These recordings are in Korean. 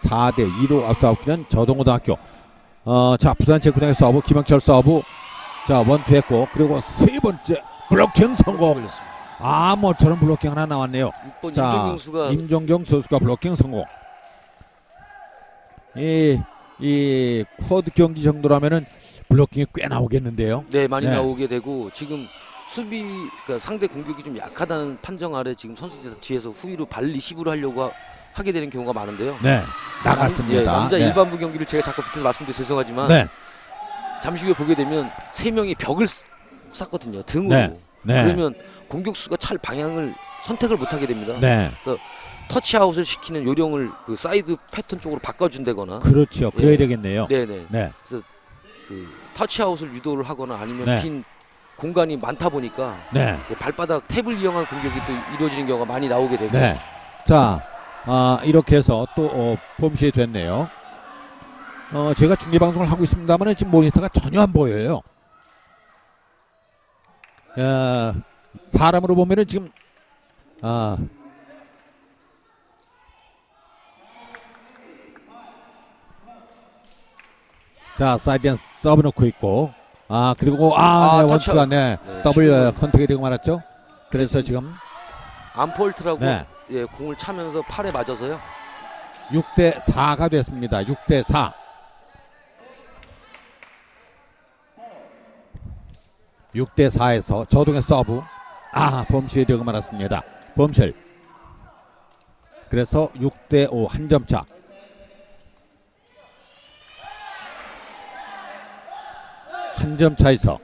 4대 2로 앞서고 있는 저동고등학교. 어, 자 부산 체육고등학교 서브 김영철 서브. 자 원투 했고 그리고 세 번째 블로킹 성공. 아 뭐처럼 블로킹 하나 나왔네요. 6번 자 수가 임종경 선수가 블로킹 성공. 이, 이 쿼드 경기 정도라면은 블로킹이 꽤 나오겠는데요. 네 많이 네. 나오게 되고 지금 수비 그러니까 상대 공격이 좀 약하다는 판정 아래 지금 선수들 뒤에서 후위로 발 리시브를 하려고 하- 하게 되는 경우가 많은데요. 네 나갔습니다. 남, 예, 남자 네. 일반부 경기를 제가 자꾸 밑에서 말씀드려 죄송하지만 네, 잠시 후에 보게 되면 세 명이 벽을 쓰- 쌌거든요 등으로. 네. 네, 그러면 공격수가 찰 방향을 선택을 못 하게 됩니다. 네, 터치아웃을 시키는 요령을 그 사이드 패턴 쪽으로 바꿔준다거나 그렇죠. 그래야 예. 되겠네요. 네네 네, 그 터치아웃을 유도를 하거나 아니면 네. 빈 공간이 많다 보니까 네, 그 발바닥 탭을 이용한 공격이 또 이루어지는 경우가 많이 나오게 되고 네. 자, 아, 이렇게 해서 또 어, 봄시에 됐네요. 어, 제가 중계 방송을 하고 있습니다만 지금 모니터가 전혀 안 보여요. 야, 사람으로 보면은 지금 아. 자, 사이드엔 서브 넣고 있고 아, 그리고 아, 아, 네. 원투가 네. 네, 지금은- 컨택이 되고 말았죠. 그래서 지금 암폴트라고 네. 예, 공을 차면서 팔에 맞아서요. 6대 4가 됐습니다. 6대 4. 6대 4에서 저동의 서브. 아, 범실이 되고 말았습니다. 범실. 그래서 6대 5 한 점 차. 한 점 차에서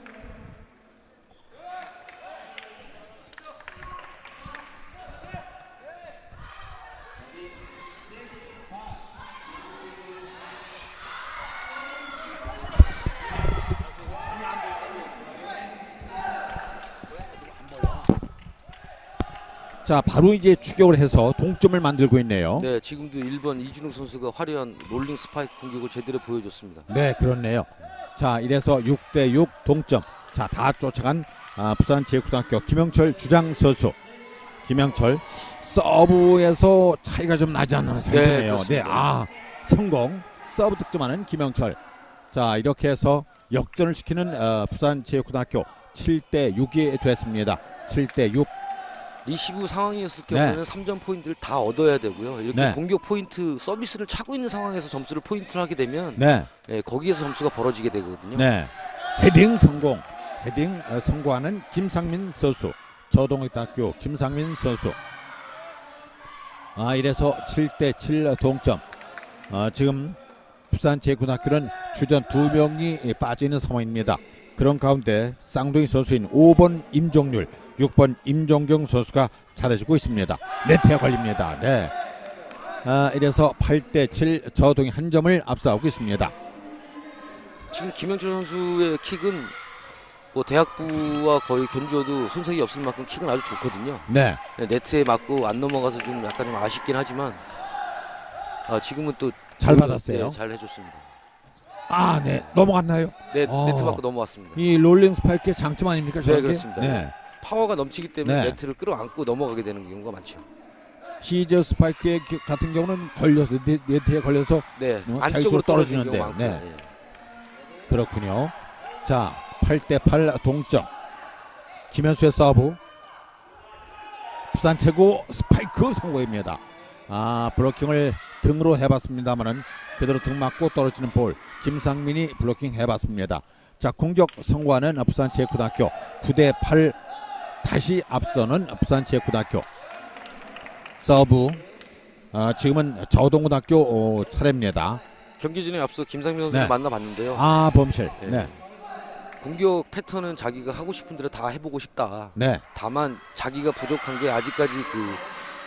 자, 바로 이제 추격을 해서 동점을 만들고 있네요. 네, 지금도 1번 이준욱 선수가 화려한 롤링 스파이크 공격을 제대로 보여줬습니다. 네, 그렇네요. 자, 이래서 6대 6 동점. 자, 다 쫓아간 아, 부산 제국고등학교 김영철 주장 선수. 김영철 서브에서 차이가 좀 나지 않는 상태네요. 네, 그렇습니다. 아, 성공. 서브 득점하는 김영철. 자, 이렇게 해서 역전을 시키는 어, 부산 제국고등학교 7대 6이 됐습니다. 7대 6. 리시브 상황이었을 네. 경우에는 3점 포인트를 다 얻어야 되고요. 이렇게 네. 공격 포인트 서비스를 차고 있는 상황에서 점수를 포인트를 하게 되면 네. 예, 거기에서 점수가 벌어지게 되거든요. 네. 헤딩 성공. 헤딩 어, 성공하는 김상민 선수. 저동학교 김상민 선수. 아 이래서 5대 7 동점. 어, 지금 부산 제군학교는 주전 두 명이 빠져 있는 상황입니다. 그런 가운데 쌍둥이 선수인 5번 임종률, 6번 임종경 선수가 잘해주고 있습니다. 네트에 걸립니다. 네. 아, 이래서 8대 7 저동이 한 점을 앞서가고 있습니다. 지금 김영철 선수의 킥은 뭐 대학부와 거의 견주어도 손색이 없을 만큼 킥은 아주 좋거든요. 네. 네, 네트에 맞고 안 넘어가서 좀 약간 좀 아쉽긴 하지만 아, 지금은 또 잘 받았어요. 네, 잘 해줬습니다. 아, 네. 넘어갔나요? 네, 어. 네트 맞고 넘어왔습니다. 이 롤링 스파이크의 장점 아닙니까? 저게? 그렇습니다. 네. 파워가 넘치기 때문에 네. 네트를 끌어안고 넘어가게 되는 경우가 많죠. 시저 스파이크의 기- 같은 경우는 걸려서 네- 네트에 걸려서 네, 어, 안쪽으로 떨어지는 떨어지는데, 경우가 많고요. 예. 그렇군요. 자, 8대 8 동점. 김현수의 서브. 부산 최고 스파이크 성공입니다. 아, 블로킹을 등으로 해봤습니다만은 그대로 등 맞고 떨어지는 볼. 김상민이 블로킹 해봤습니다. 자, 공격 성공하는 부산 제고등학교 9대 8 다시 앞서는 부산 제고등학교 서브. 아, 지금은 저동고등학교 어, 차례입니다. 경기 전에 앞서 김상민 선수 네. 를 만나봤는데요. 아, 범실. 네. 네. 공격 패턴은 자기가 하고 싶은 대로 다 해보고 싶다. 네. 다만 자기가 부족한 게 아직까지 그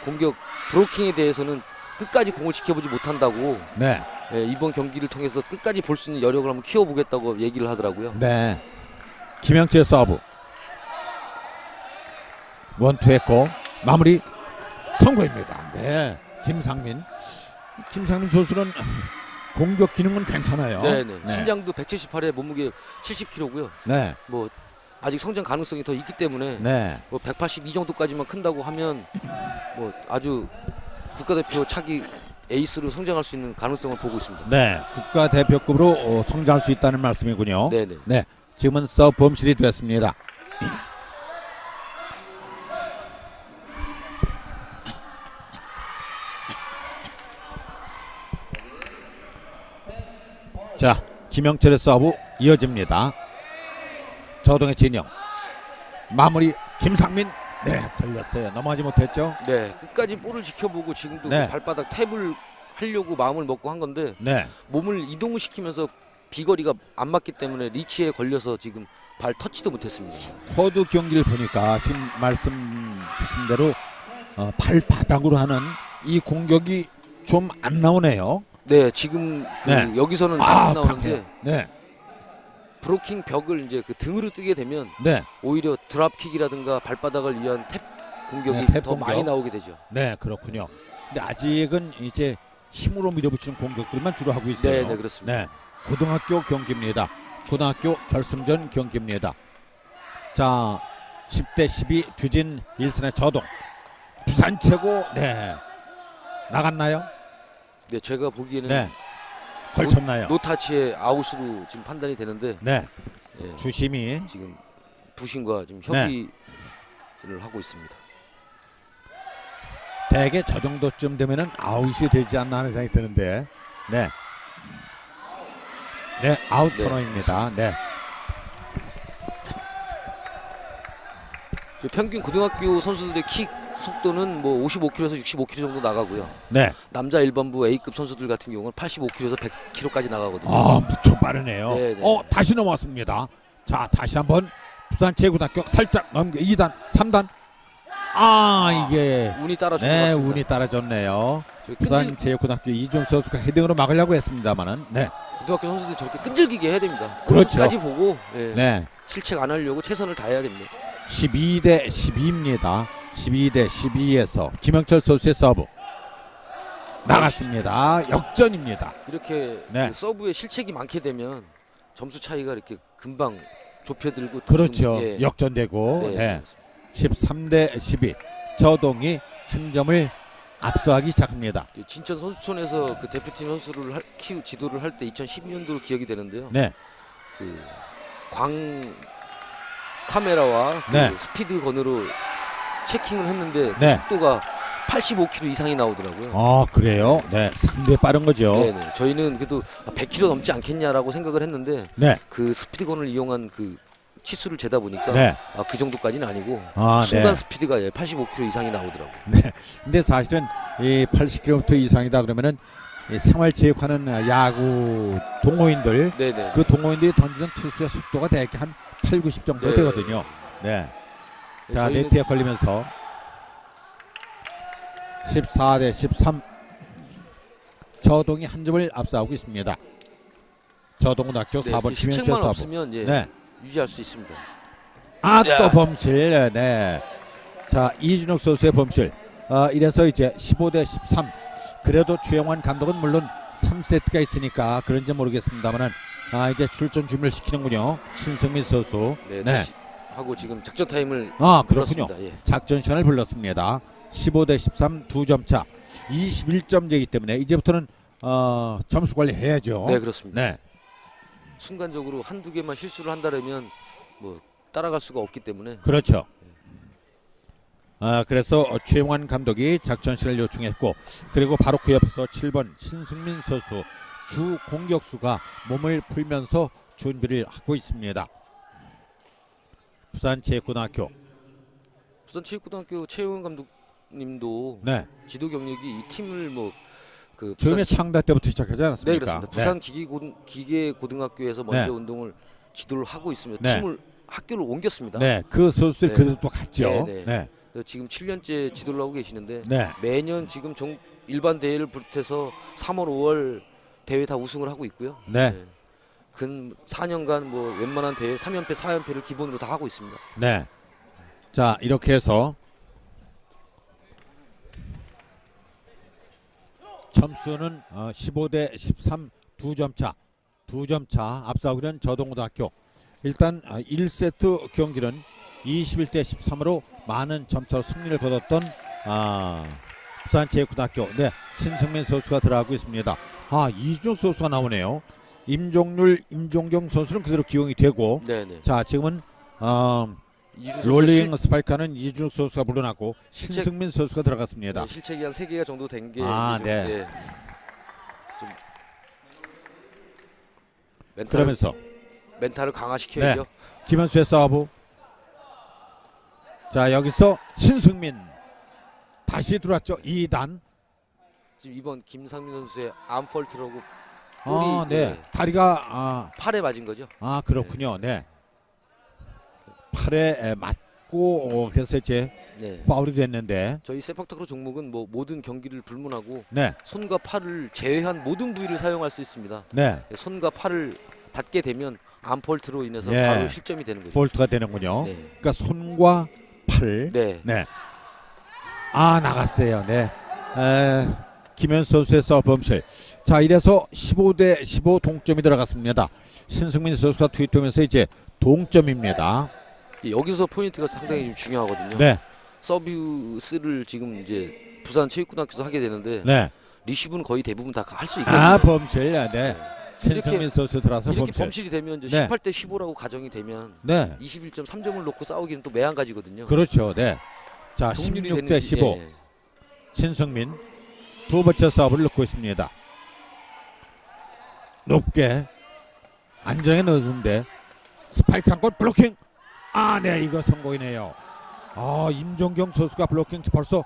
공격 브로킹에 대해서는 끝까지 공을 지켜보지 못한다고 네. 예, 이번 경기를 통해서 끝까지 볼 수 있는 여력을 한번 키워보겠다고 얘기를 하더라고요. 네. 김영철 서브. 원투 했고 마무리 성공입니다. 네. 김상민. 김상민 선수는 공격 기능은 괜찮아요. 네네. 네. 신장도 178에 몸무게 70kg고요. 네. 뭐 아직 성장 가능성이 더 있기 때문에 네. 뭐 182 정도까지만 큰다고 하면 뭐 아주 국가대표 차기 에이스로 성장할 수 있는 가능성을 보고 있습니다. 네, 국가대표급으로 어, 성장할 수 있다는 말씀이군요. 네네. 지금은 서브 범실이 됐습니다. 자, 김영철의 서브 이어집니다. 저동의 진영 마무리 김상민 네 걸렸어요. 넘어가지 못했죠. 네, 끝까지 볼을 지켜보고 지금도 네. 그 발바닥 탭을 하려고 마음을 먹고 한 건데 네, 몸을 이동을 시키면서 비거리가 안 맞기 때문에 리치에 걸려서 지금 발 터치도 못했습니다. 허드 경기를 보니까 지금 말씀하신 대로 어, 발바닥으로 하는 이 공격이 좀 안 나오네요. 네, 지금 그 네. 여기서는 잘 아, 안 나오는데. 네, 브로킹 벽을 이제 그 등으로 뜨게 되면 네, 오히려 드랍킥이라든가 발바닥을 위한 탭 공격이 네, 탭 더 공격. 많이 나오게 되죠. 네, 그렇군요. 근데 아직은 이제 힘으로 밀어붙이는 공격들만 주로 하고 있어요. 네, 네 그렇습니다. 네, 고등학교 경기입니다. 고등학교 결승전 경기입니다. 자, 10대 12 듀진 일선의 저동 부산 최고 네 나갔나요? 네, 제가 보기에는 네, 걸쳤나요? 노타치의 아웃으로 지금 판단이 되는데 네, 예, 주심이 지금 부신과 지금 네. 협의를 하고 있습니다. 대개 저 정도쯤 되면은 아웃이 되지 않나 하는 생각이 드는데, 네, 네 아웃 네, 선언입니다. 네, 그 평균 고등학교 선수들의 킥 속도는 뭐 55km에서 65km 정도 나가고요. 네, 남자 일반부 A급 선수들 같은 경우는 85km에서 100km까지 나가거든요. 아 무척 빠르네요. 네, 네. 어 다시 넘어왔습니다. 자 다시 한번 부산 제고등학교 살짝 넘겨 2단, 3단. 아 이게 운이 따라준 것네 같습니다. 운이 따라줬네요. 부산 끈질, 제고등학교 이종 선수가 헤딩으로 막으려고 했습니다만은 네, 고등학교 선수들이 저렇게 끈질기게 해야 됩니다. 그렇죠. 끝까지 보고 예, 네. 실책 안 하려고 최선을 다해야 됩니다. 12 대 12입니다. 12대 12에서 김영철 선수의 서브 나갔습니다. 역전입니다. 이렇게 네. 그 서브에 실책이 많게 되면 점수 차이가 이렇게 금방 좁혀들고 또 그렇죠. 지금, 예, 역전되고 네, 네. 13대 12 저동이 한 점을 앞서가기 시작합니다. 그 진천 선수촌에서 그 대표팀 선수를 할, 키우 지도를 할 때 2012년도로 기억이 되는데요. 네, 그 광 카메라와 그 네. 스피드 건으로 체킹을 했는데 그 네. 속도가 85km 이상이 나오더라고요. 아 그래요. 네, 상대 빠른 거죠. 네네. 저희는 그래도 100km 넘지 않겠냐라고 생각을 했는데 네, 그 스피드건을 이용한 그 치수를 재다 보니까 네. 아, 그 정도까지는 아니고 아, 순간 네. 스피드가 예, 85km 이상이 나오더라고요. 근데 사실은 이 80km 이상이다 그러면은 이 생활체육하는 야구 동호인들 네네. 그 동호인들이 던지는 투수의 속도가 대개 한 8, 90 정도 네. 되거든요. 네. 자, 저희는 네트에 걸리면서 14 대 13 저동이 한 점을 앞서가고 있습니다. 저동고등학교 네, 4번 이렇게 김현철 실책만. 없으면 예, 네. 유지할 수 있습니다. 아, 또 야. 범실. 네. 자, 이준혁 선수의 범실. 아, 이래서 이제 15 대 13. 그래도 최영환 감독은 물론 3세트가 있으니까 그런지 모르겠습니다만은 아, 이제 출전 준비를 시키는군요. 신승민 선수. 네, 네. 다시 하고 지금 작전 타임을 아, 그렇군요. 불렀습니다. 예. 작전 시간을 불렀습니다. 15 대 13 두 점 차. 21점제이기 때문에 이제부터는 어, 점수 관리 해야죠. 네, 그렇습니다. 네. 순간적으로 한두 개만 실수를 한다면 뭐 따라갈 수가 없기 때문에 그렇죠. 아, 그래서 최용환 감독이 작전실을 요청했고 그리고 바로 그 옆에서 7번 신승민 선수 주 공격수가 몸을 풀면서 준비를 하고 있습니다. 부산 체육고등학교. 부산 체육고등학교 최용훈 감독님도 네. 지도 경력이 이 팀을 뭐 그 처음에 창단 때부터 시작하지 네 않았습니까? 그렇습니다. 부산 기계 고 기계 고등학교에서 먼저 네. 운동을 지도를 하고 있습니다. 네. 팀을 학교를 옮겼습니다. 네. 그 선수들이 네. 그래도 또 갔죠. 네, 네. 네. 지금 7년째 지도를 하고 계시는데 네. 매년 지금 종, 일반 대회를 비롯해서 3월, 5월 대회 다 우승을 하고 있고요. 네. 근 4년간 뭐 웬만한 대회 3연패, 4연패를 기본으로 다 하고 있습니다. 네. 자, 이렇게 해서 점수는 어, 15대 13 두 점 차. 두 점 차 앞서고 있는 저동고등학교. 일단 어, 1세트 경기는 21대 13으로 많은 점차 승리를 거뒀던 아, 부산체육고등학교 네 신승민 선수가 들어가고 있습니다. 아 이준혁 선수가 나오네요. 임종률, 임종경 선수는 그대로 기용이 되고 네네. 자 지금은 어, 롤링 스파이크는 이준혁 선수가 물러나고 실책- 신승민 선수가 들어갔습니다. 실, 실책이 한세 개가 정도 된 게 아, 좀, 네. 예, 좀 멘탈, 그러면서 멘탈을 강화시켜야죠. 김현수의 서브 자 여기서 신승민 다시 들어왔죠 2단 지금 이번 김상민 선수의 암펄트라고 아, 볼이, 네. 예. 다리가 아, 팔에 맞은 거죠. 아 그렇군요. 네. 팔에 에, 맞고 어, 그래서 이제 네. 파울이 됐는데 저희 세팍타크로 종목은 뭐 모든 경기를 불문하고 네. 손과 팔을 제외한 모든 부위를 사용할 수 있습니다. 네. 손과 팔을 닿게 되면 암펄트로 인해서 예. 바로 실점이 되는 거죠. 볼트가 되는군요. 네. 그러니까 손과 팔. 네. 네. 아 나갔어요. 네. 에, 김현 선수의 서브 범실. 자 이래서 15대 15 동점이 들어갔습니다. 신승민 선수가 투입되면서 이제 동점입니다. 여기서 포인트가 상당히 좀 중요하거든요. 네. 서비스를 지금 이제 부산 체육고등학교에서 하게 되는데 네. 리시브는 거의 대부분 다 할 수 있거든요. 아 범실. 네. 이렇게 신승민 선수 들어서 이렇게 범실. 범실 이 되면 이제 네. 18대 15라고 가정이 되면 네. 21.3점을 놓고 싸우기는 또 매한 가지거든요. 그렇죠. 네. 자 동률이 16대 되는지, 15. 예. 신승민 두 번째 서브를 넣고 있습니다. 높게 안전하게 넣었는데 스파이크 한건 블로킹. 아, 네 이거 성공이네요. 아 임종경 선수가 블로킹 벌써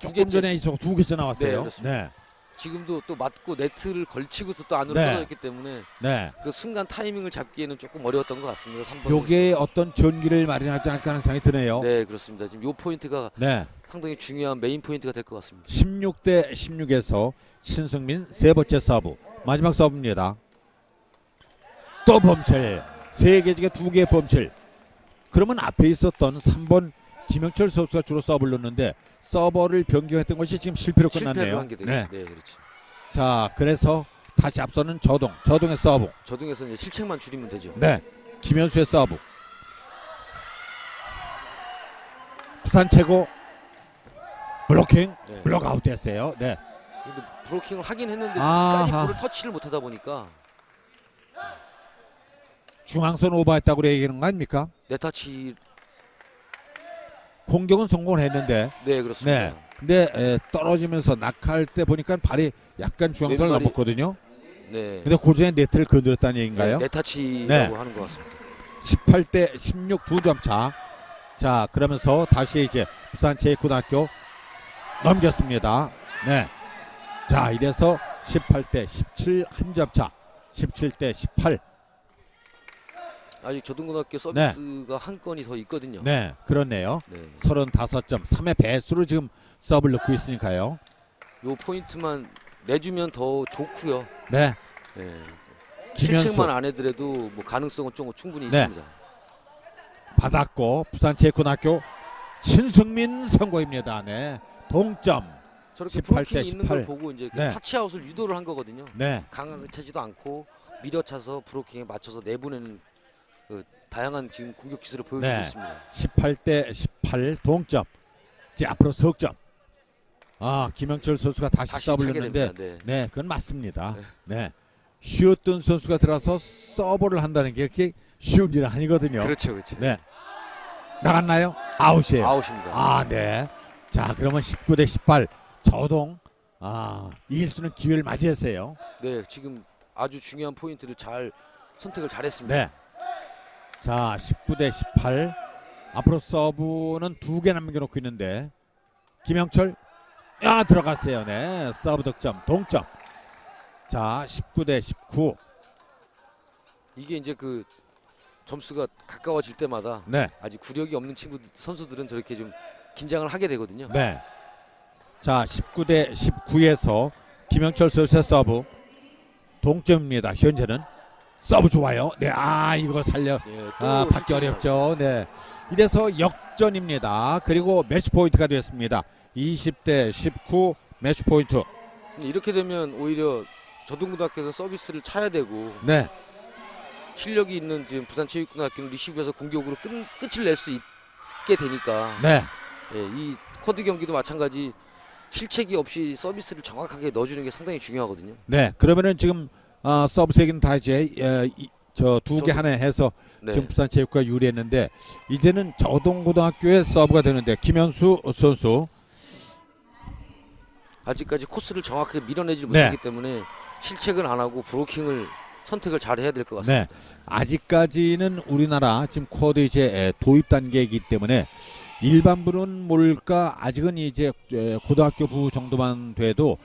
두 조금. 전에 있어 두 개째 네, 나왔어요. 그렇습니다. 네, 지금도 또 맞고 네트를 걸치고서 또 안으로 네. 떨어졌기 때문에 네. 그 순간 타이밍을 잡기에는 조금 어려웠던 것 같습니다. 3번. 요게 어떤 전기를 마련하지 않을까 하는 생각이 드네요. 네 그렇습니다. 지금 요 포인트가 네. 상당히 중요한 메인 포인트가 될 것 같습니다. 16대 16에서 신승민 세 번째 서브 마지막 서브입니다. 또 범실 세개 중에 두 개의 범실. 그러면 앞에 있었던 3번 김영철 선수가 주로 서브를 넣는데 서버를 변경했던 것이 지금 실패로 끝났네요. 네. 네. 그렇죠. 자 그래서 다시 앞서는 저동 저동의 서브. 저등에서 이제 실책만 줄이면 되죠. 네. 김현수의 서브. 부산 최고 블로킹 네. 블록 아웃 됐어요. 네. 근데 브로킹을 하긴 했는데 아하. 끝까지 볼을 터치를 못하다 보니까 중앙선 오버했다고 얘기하는 거 아닙니까? 네타치 공격은 성공을 했는데 네 그렇습니다. 네. 근데 에, 떨어지면서 낙할 때 보니까 발이 약간 중앙선을 왼발이- 넘었거든요. 네. 근데 고전에 네트를 건드렸다는 얘기인가요? 네, 네타치라고 네. 하는 것 같습니다. 18대 16 두 점 차. 자 그러면서 다시 이제 부산 체육고등학교 넘겼습니다. 네. 자 이래서 18대 17 한 점 차. 17대 18. 아직 저등고등학교 서비스가 한 건이 더 있거든요. 네, 그렇네요. 네. 35점 3의 배수로 지금 서브를 넣고 있으니까요. 요 포인트만 내주면 더 좋고요. 네. 네. 김현수 실책만 안 해더라도 뭐 가능성은 좀 충분히 네. 있습니다. 받았고 부산 체육고등학교 신승민 선고입니다. 네. 동점. 저렇게 18대 브로킹이 있는 18. 걸 보고 이제 그 네. 타치아웃을 유도를 한 거거든요. 네. 강하게 차지도 않고 밀어차서 브로킹에 맞춰서 내보내는 그 다양한 지금 공격 기술을 보여주고 네. 있습니다. 18대 18 동점. 이제 앞으로 석점. 아, 김영철 선수가 다시, 다시 됩니다. 네. 네, 그건 맞습니다. 네. 쉬었던 선수가 들어서 서브를 한다는 게 그렇게 쉬운 일 아니거든요. 그렇죠, 그렇죠. 네. 나갔나요? 아웃이에요. 아웃입니다. 아, 네. 자, 그러면 19 대 18 저동 아, 이길 수는 기회를 맞이했어요. 네, 지금 아주 중요한 포인트를 잘 선택을 잘했습니다. 네. 자, 19 대 18. 앞으로 서브는 두 개 남겨놓고 있는데 김영철 야 들어갔어요. 네, 서브 득점 동점. 자, 19 대 19. 이게 이제 그 점수가 가까워질 때마다 네, 아직 구력이 없는 친구 선수들은 저렇게 좀 긴장을 하게 되거든요. 네. 자, 19 대 19에서 김영철 선수의 서브 동점입니다. 현재는 서브 좋아요. 네, 아 이거 살려 예, 또 아, 받기 어렵죠. 네. 이래서 역전입니다. 그리고 매치 포인트가 되었습니다. 20대 19 매치 포인트. 이렇게 되면 오히려 저등고등학교에서 서비스를 차야 되고 네. 실력이 있는 지금 부산체육고등학교는 리시브에서 공격으로 끝, 끝을 낼 수 있게 되니까 네. 예, 이 쿼드 경기도 마찬가지 실책이 없이 서비스를 정확하게 넣어주는 게 상당히 중요하거든요. 네. 그러면은 지금 어, 서브 세기는 다 이제 저두 개 하나 해서 네. 지금 부산 체육과 유리했는데 이제는 저동고등학교의 서브가 되는데 김현수 선수 아직까지 코스를 정확하게 밀어내지 네. 못하기 때문에 실책은 안 하고 브로킹을 선택을 잘 해야 될것 네. 같습니다. 아직까지는 우리나라 지금 쿼드 이제 에, 도입 단계이기 때문에 일반부는 모를까 아직은 이제 에, 고등학교 부 정도만 돼도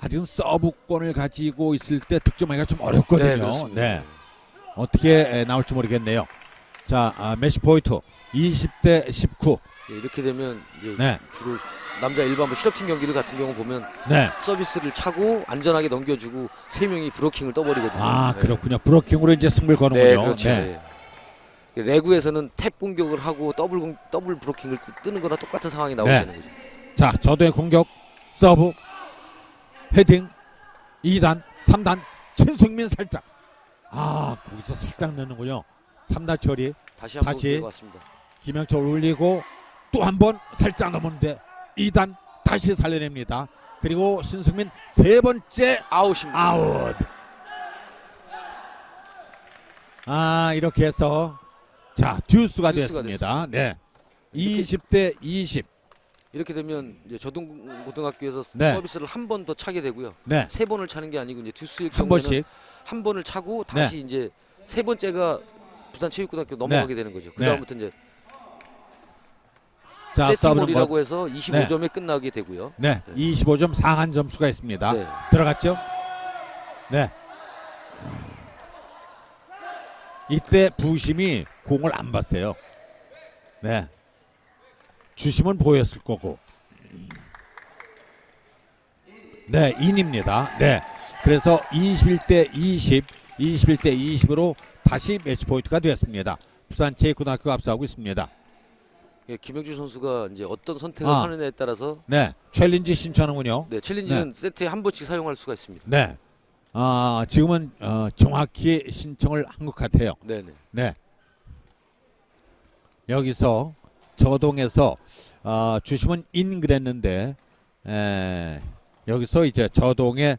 아직은 서브권을 가지고 있을 때 득점하기가 좀 어렵거든요. 그렇습니다. 네. 어떻게 에, 나올지 모르겠네요. 자, 아, 매치 포인트 20대 19. 예, 이렇게 되면 이제 네. 주로 남자 일반부 실업팀 경기를 같은 경우 보면 네. 서비스를 차고 안전하게 넘겨주고 세 명이 브로킹을 떠버리거든요. 아, 네. 그렇군요. 브로킹으로 이제 승부를 거는군요. 네, 그렇죠. 네. 예. 레구에서는 탭 공격을 하고 더블 공, 더블 브로킹을 뜨- 뜨는 거나 똑같은 상황이 나오게 네. 되는 거죠. 자, 저도의 공격 서브 헤딩 2단 3단 최승민 살짝 아 거기서 살짝 넣는군요 3단 처리 다시 한번 다시. 김영철 올리고 또 한 번 살짝 넘었는데 2단 다시 살려냅니다 그리고 신승민 세 번째 아웃입니다. 아웃 아 이렇게 해서 자 듀스가 듀스가 됐습니다 네 이렇게- 20대 20 이렇게 되면 이제 저동 고등학교에서 네. 서비스를 한 번 더 차게 되고요. 네. 세 번을 차는 게 아니고 이제 듀스일 한 경우에는 번씩 한 번을 차고 다시 이제 세 번째가 부산 체육고등학교 넘어가게 되는 거죠. 그 네. 다음부터 이제 자 서브는 뭐, 세트볼이라고 해서 25점에 끝나게 되고요. 네, 25점 상한 점수가 있습니다. 네. 들어갔죠? 네. 이때 부심이 공을 안 봤어요. 네. 주심은 보였을 거고. 네, 인입니다. 네. 그래서 21대 20, 21대 20으로 다시 매치 포인트가 되었습니다. 부산 체육고등학교가 앞서가고 있습니다. 예, 김영주 선수가 이제 어떤 선택을 아. 하느냐에 따라서 네, 챌린지 신청하는군요. 네, 챌린지는 세트에 한 번씩 사용할 수가 있습니다. 네. 아, 지금은 어, 정확히 신청을 한 것 같아요. 네, 네. 네. 여기서 저동에서 어, 주심은 인 그랬는데 에, 여기서 이제 저동의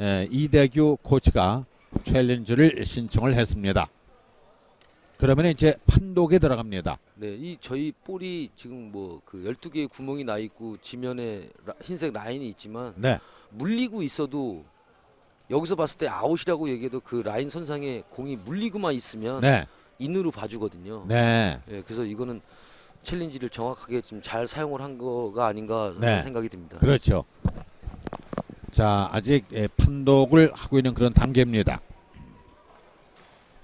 에, 이대규 코치가 챌린지를 신청을 했습니다. 그러면 이제 판독에 들어갑니다. 네, 이 저희 볼이 지금 뭐 그 12개의 구멍이 나 있고 지면에 라- 흰색 라인이 있지만 네. 물리고 있어도 여기서 봤을 때 아웃이라고 얘기해도 그 라인 선상에 공이 물리고만 있으면 네. 인으로 봐주거든요. 네. 예, 그래서 이거는 챌린지를 정확하게 지금 잘 사용을 한 거가 아닌가 네. 생각이 듭니다. 그렇죠. 자, 아직 예, 판독을 하고 있는 그런 단계입니다.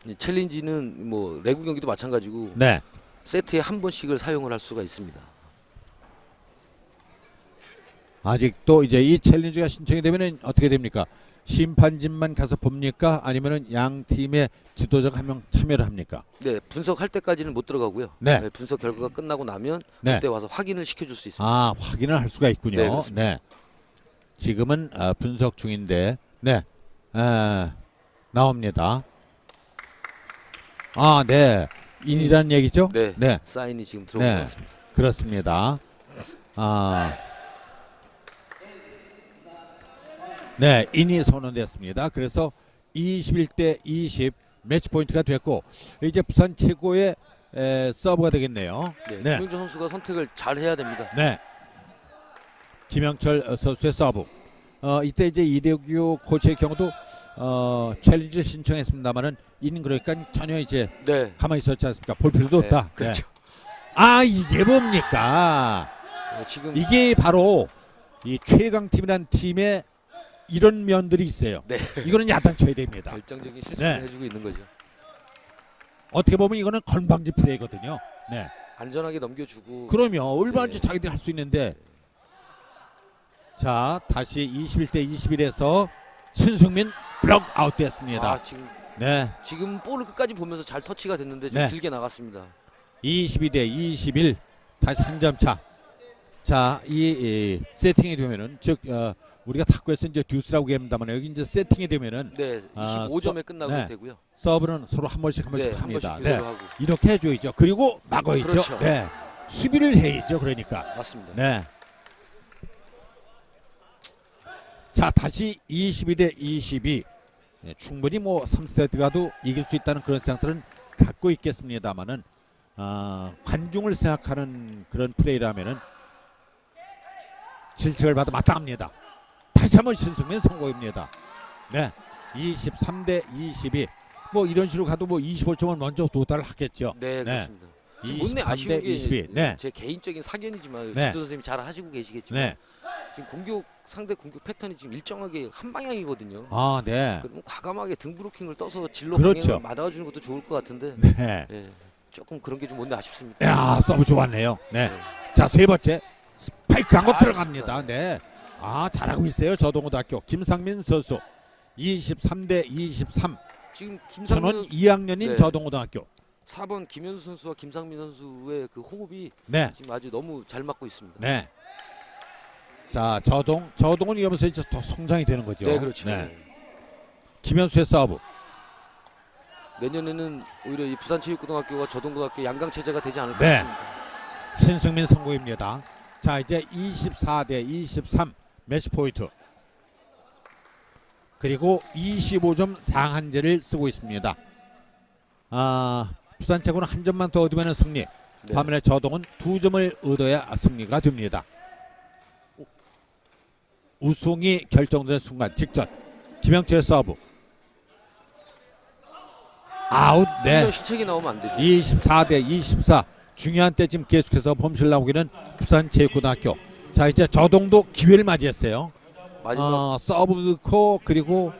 이 챌린지는 뭐 레구 경기도 마찬가지고 네. 세트에 한 번씩을 사용을 할 수가 있습니다. 아직도 이제 이 챌린지가 신청이 되면은 어떻게 됩니까? 심판진만 가서 봅니까? 아니면은 양 팀의 지도자가 한 명 참여를 합니까? 네, 분석할 때까지는 못 들어가고요. 네. 네, 분석 결과가 끝나고 나면 네. 그때 와서 확인을 시켜줄 수 있습니다. 아 확인을 할 수가 있군요. 네, 그렇습니다. 네. 지금은 아, 분석 중인데, 네, 아, 나옵니다. 아, 네, 인이라는 얘기죠? 네, 네, 사인이 지금 들어온 네. 것 같습니다. 그렇습니다. 아, 네, 인이 선언됐습니다. 그래서 21대 20 매치 포인트가 됐고 이제 부산 최고의 에, 서브가 되겠네요. 네, 네. 김용주 선수가 선택을 잘 해야 됩니다. 네. 김영철 선수의 서브. 어, 이때 이제 이대규 코치의 경우도 어, 챌린지 신청했습니다만은 이는 그러니까 전혀 이제 네, 가만히 있었지 않습니까? 볼 필요도 네, 없다. 그렇죠. 네. 아 이게 뭡니까? 네, 지금 이게 바로 이 최강 팀이란 팀의 이런 면들이 있어요. 네. 이거는 야단쳐야 됩니다. 결정적인 실수를 네. 해주고 있는 거죠. 어떻게 보면 이거는 건방지 플레이거든요. 네. 안전하게 넘겨주고 그러면 얼마든지 네. 자기들이 할 수 있는데 자 다시 21대 21에서 신승민 블럭 아웃 됐습니다. 아, 지금 네, 지금 볼을 끝까지 보면서 잘 터치가 됐는데 좀 네. 길게 나갔습니다. 22대 21 다시 한 점 차. 자, 이, 이 세팅이 되면은 즉 어, 우리가 탁구에서 이제 듀스라고 합니다만 여기 이제 세팅이 되면은 네, 아, 25점에 서- 끝나고 네. 되고요. 서브는 서로 한 번씩 한 번씩 네, 한 번씩 합니다. 네, 하고 이렇게 해줘야죠. 그리고 막아야죠. 그렇죠. 네, 수비를 해야죠. 그러니까 맞습니다. 네. 자 다시 22대 22 예, 충분히 뭐 3세트 가도 이길 수 있다는 그런 생각들은 갖고 있겠습니다만은 아, 관중을 생각하는 그런 플레이라면은 실책을 받아 마땅합니다. 다시 한번 신승민 성공입니다. 네, 23대 22. 뭐 이런 식으로 가도 뭐 25점을 먼저 도달을 하겠죠. 네, 네. 그렇습니다. 못내 23대 아쉬운 게 22. 네, 제 개인적인 사견이지만 네. 지도 선생님이 잘 하시고 계시겠지만 네. 지금 공격 상대 공격 패턴이 지금 일정하게 한 방향이거든요. 아, 네, 그럼 과감하게 등 브로킹을 떠서 진로 그렇죠. 방향을 맞아주는 것도 좋을 것 같은데 네. 예, 조금 그런 게좀 못내 아쉽습니다. 야 서브 좋았네요. 네. 네. 자 세 번째 스파이크 잘했습니다. 들어갑니다. 네. 아 잘하고 있어요 저동고등학교 김상민 선수 23대 23 지금 저는 김상민 2학년인 네. 저동고등학교 4번 김현수 선수와 김상민 선수의 그 호흡이 네. 지금 아주 너무 잘 맞고 있습니다. 네. 자 저동 저동은 이러면서 이제 더 성장이 되는 거죠. 네, 그렇죠. 네. 김현수의 서브. 내년에는 오히려 이 부산체육고등학교가 저동고등학교 양강 체제가 되지 않을까 네. 싶습니다. 신승민 성공입니다. 자 이제 24 대 23 매치 포인트. 그리고 25점 상한제를 쓰고 있습니다. 아 부산 최고는 한 점만 더 얻으면 승리. 네. 반면에 저동은 두 점을 얻어야 승리가 됩니다. 우승이 결정되는 순간 직전 김영철의 서브 아웃 네 실책이 나오면 안 되죠. 24 대 24 중요한 때 지금 계속해서 범실 나오기는 부산 체육고등학교 자 이제 저동도 기회를 맞이했어요 마지막 어, 서브 넣고 그리고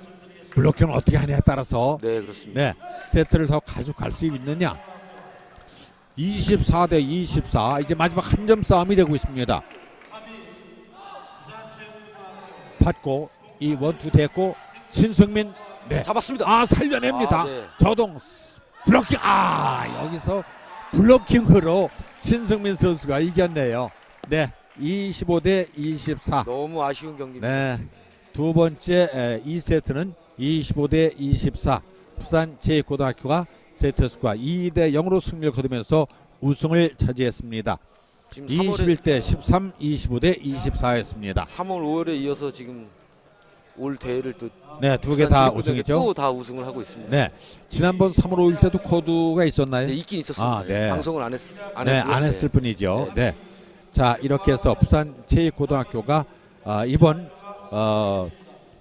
블로킹을 어떻게 하냐에 따라서 네 그렇습니다. 네 세트를 더 가져갈 수 있느냐 24 대 24 이제 마지막 한 점 싸움이 되고 있습니다 받고 이 원투 됐고 신승민 네. 잡았습니다. 아 살려냅니다 아, 네. 저동 블로킹 아 여기서 블로킹으로 신승민 선수가 이겼네요. 네, 25대 24. 너무 아쉬운 경기입니다. 네, 두 번째 에, 2세트는 25대 24. 부산 제2고등학교가 세트 수가 2대 0으로 승리를 거두면서 우승을 차지했습니다. 지금 3월에 21대 13, 25대 24였습니다. 3월 5월에 이어서 지금 올 대회를 또 네, 두 개 다 우승이죠. 또 다 우승을 하고 있습니다. 네, 지난번 3월 5일 때도 코드가 있었나요? 네, 있긴 있었습니다. 아, 네. 방송을 안 했, 안 네, 했고요. 안 했을 뿐이죠. 네. 자, 이렇게 해서 부산 제2고등학교가 아, 이번 어,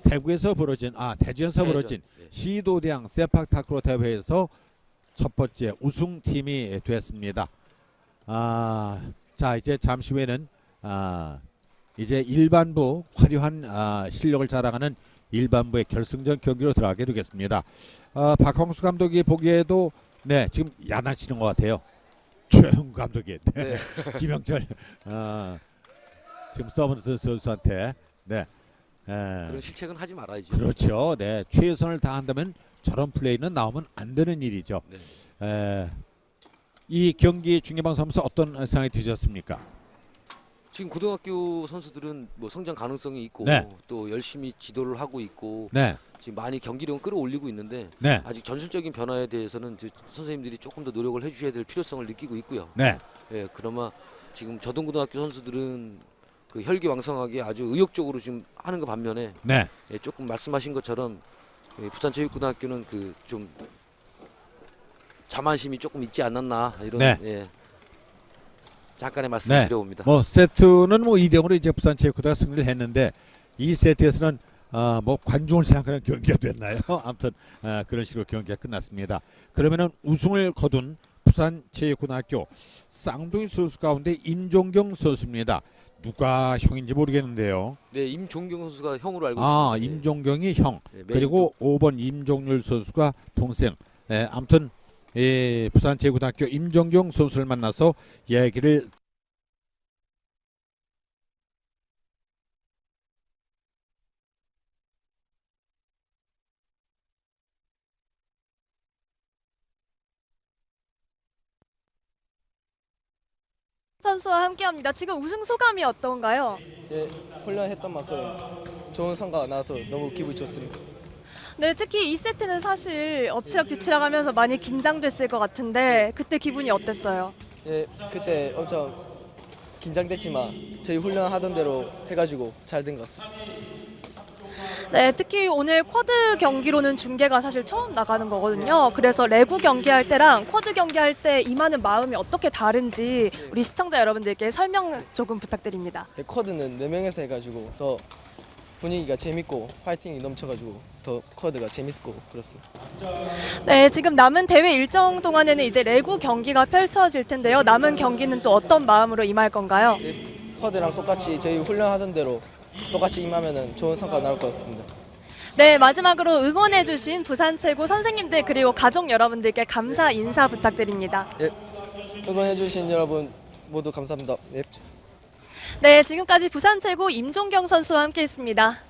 대구에서 벌어진 아, 대전에서 대전. 벌어진 네. 시도대항 세팍타크로 대회에서 첫 번째 우승팀이 됐습니다. 아, 자, 이제 잠시 후에는 아, 이제 일반부 화려한 아, 실력을 자랑하는 일반부의 결승전 경기로 들어가게 되겠습니다. 아, 박홍수 감독이 보기에도 네, 지금 야단치는 것 같아요. 최영 감독이 네. 네. 김영철 아, 지금 서브트 선수한테 네. 에, 그런 실책은 하지 말아야죠. 그렇죠. 네. 최선을 다한다면 저런 플레이는 나오면 안 되는 일이죠. 네. 에, 이 경기 중계방송하면서 어떤 생각이 드셨습니까? 지금 고등학교 선수들은 뭐 성장 가능성이 있고 네. 또 열심히 지도를 하고 있고 네. 지금 많이 경기력은 끌어올리고 있는데 네. 아직 전술적인 변화에 대해서는 저 선생님들이 조금 더 노력을 해주셔야 될 필요성을 느끼고 있고요. 네. 예, 그나마 지금 저등고등학교 선수들은 그 혈기왕성하게 아주 의욕적으로 지금 하는 것 반면에 네. 예, 조금 말씀하신 것처럼 예, 부산체육고등학교는 그 좀 자만심이 조금 있지 않았나 이런 네. 예, 잠깐의 말씀을 네. 드려봅니다. 뭐 세트는 뭐 2대 0으로 이제 부산 체육고가 승리를 했는데 이 세트에서는 어, 뭐 관중을 생각하는 경기가 됐나요? 아무튼 어, 그런 식으로 경기가 끝났습니다. 그러면은 우승을 거둔 부산 체육고등학교 쌍둥이 선수 가운데 임종경 선수입니다. 누가 형인지 모르겠는데요. 네, 임종경 선수가 형으로 알고 아, 있습니다. 임종경이 형. 예, 예, 그리고 5번 임종률 선수가 동생. 예, 아무튼 예, 부산 제고등학교 임종경 선수를 만나서 얘기를 선수와 함께합니다. 지금 우승 소감이 어떤가요? 예, 훈련했던 만큼 좋은 성과가 나와서 너무 기분이 좋습니다. 네, 특히 2세트는 사실 엎치락 뒤치락 하면서 많이 긴장됐을 것 같은데 그때 기분이 어땠어요? 예, 그때 엄청 긴장됐지만 저희 훈련하던 대로 해가지고 잘 된 것 같습니다. 네, 특히 오늘 쿼드 경기로는 중계가 사실 처음 나가는 거거든요. 그래서 레구 경기할 때랑 쿼드 경기할 때 임하는 마음이 어떻게 다른지 우리 시청자 여러분들께 설명 조금 부탁드립니다. 네, 쿼드는 네 명에서 해가지고 더 분위기가 재밌고 파이팅이 넘쳐가지고 더 쿼드가 재밌고 그렇습니다. 네, 지금 남은 대회 일정 동안에는 이제 레구 경기가 펼쳐질 텐데요. 남은 경기는 또 어떤 마음으로 임할 건가요? 네, 쿼드랑 똑같이 저희 훈련하던 대로 똑같이 임하면 좋은 성과 나올 것 같습니다. 네, 마지막으로 응원해주신 부산 최고 선생님들 그리고 가족 여러분들께 감사 인사 부탁드립니다. 예, 응원해주신 여러분 모두 감사합니다. 예. 네, 지금까지 부산 최고 임종경 선수와 함께했습니다.